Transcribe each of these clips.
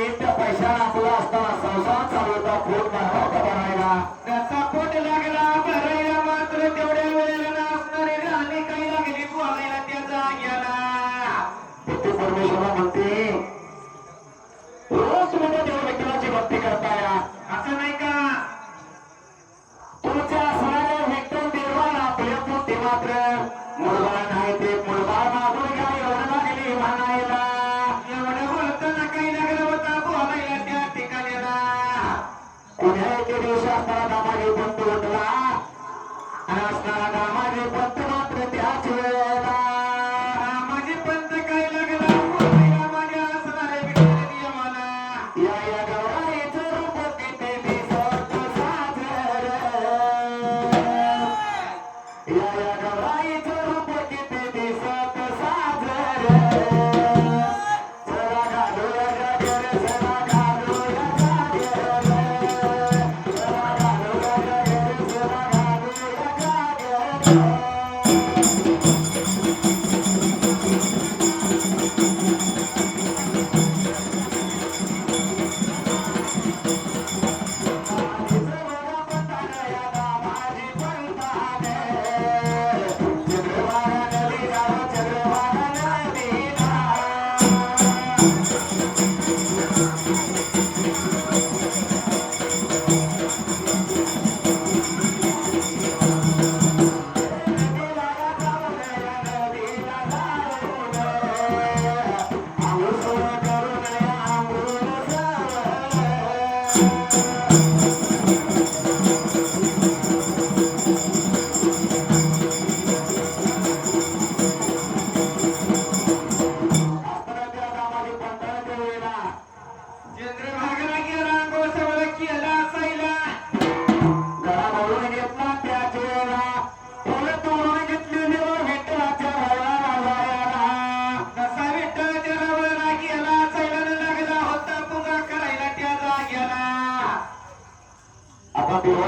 হবে నమస్కారం.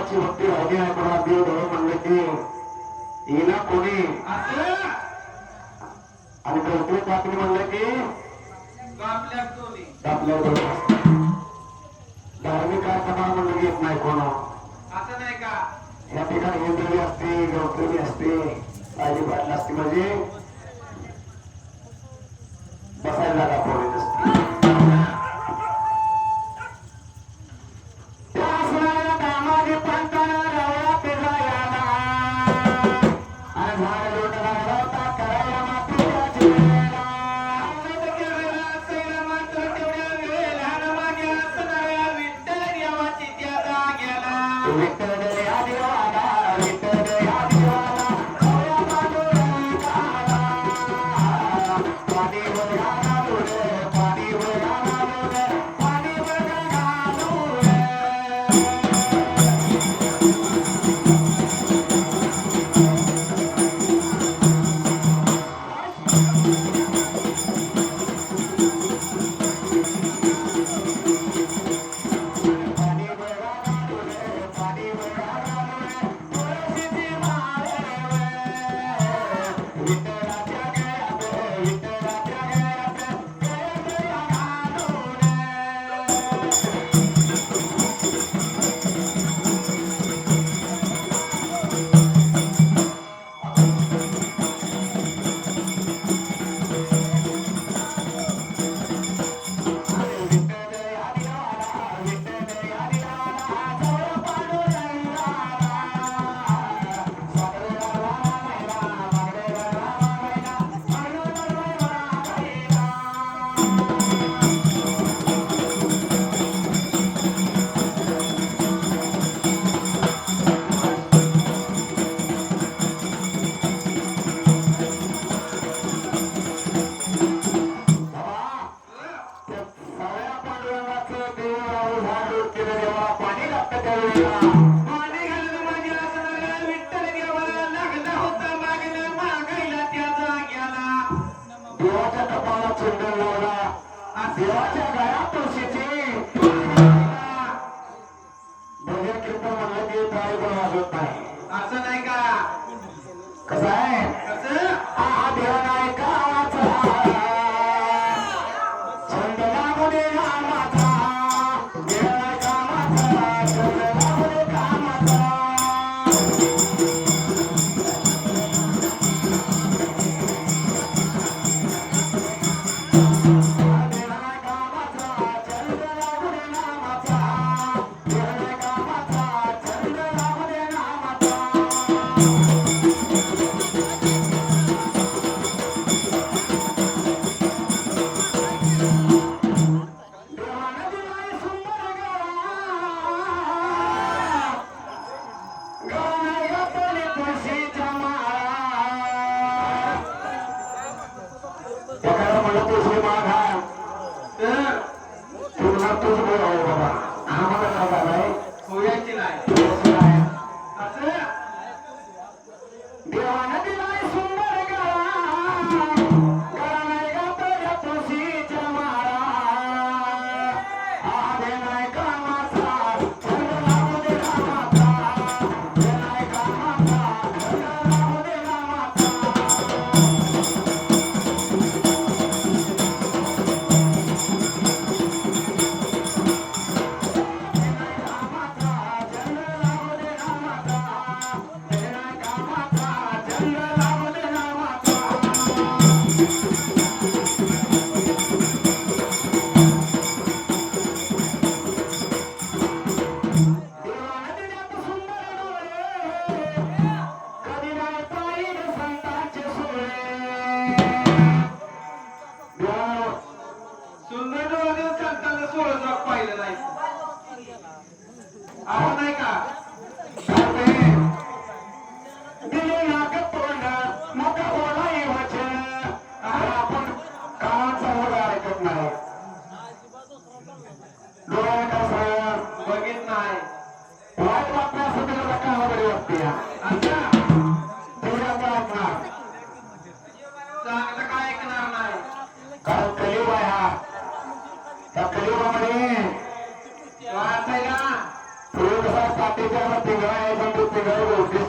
देवाची भक्ती झाली आहे मला देव देव म्हणलं की हिला कोणी? आणि प्रत्येक बातमी म्हणलं की? धार्मिक कार्यक्रमाला म्हणलं की येत नाही कोण. असं नाही का? या ठिकाणी असते असते असते म्हणजे बसायला なになに? देवाच्या कपाळाला चंदन लावला. देवाच्या गळ्यात तुळशीची. भजन कीर्तन म्हणलं की काय पण वाजवत नाही. असं नाही का? कसं आहे? त्या कलियुगामध्ये वाचायला पूर्वी कसा सातेच्या तिघा आहे पण तो तिघा गोष्टी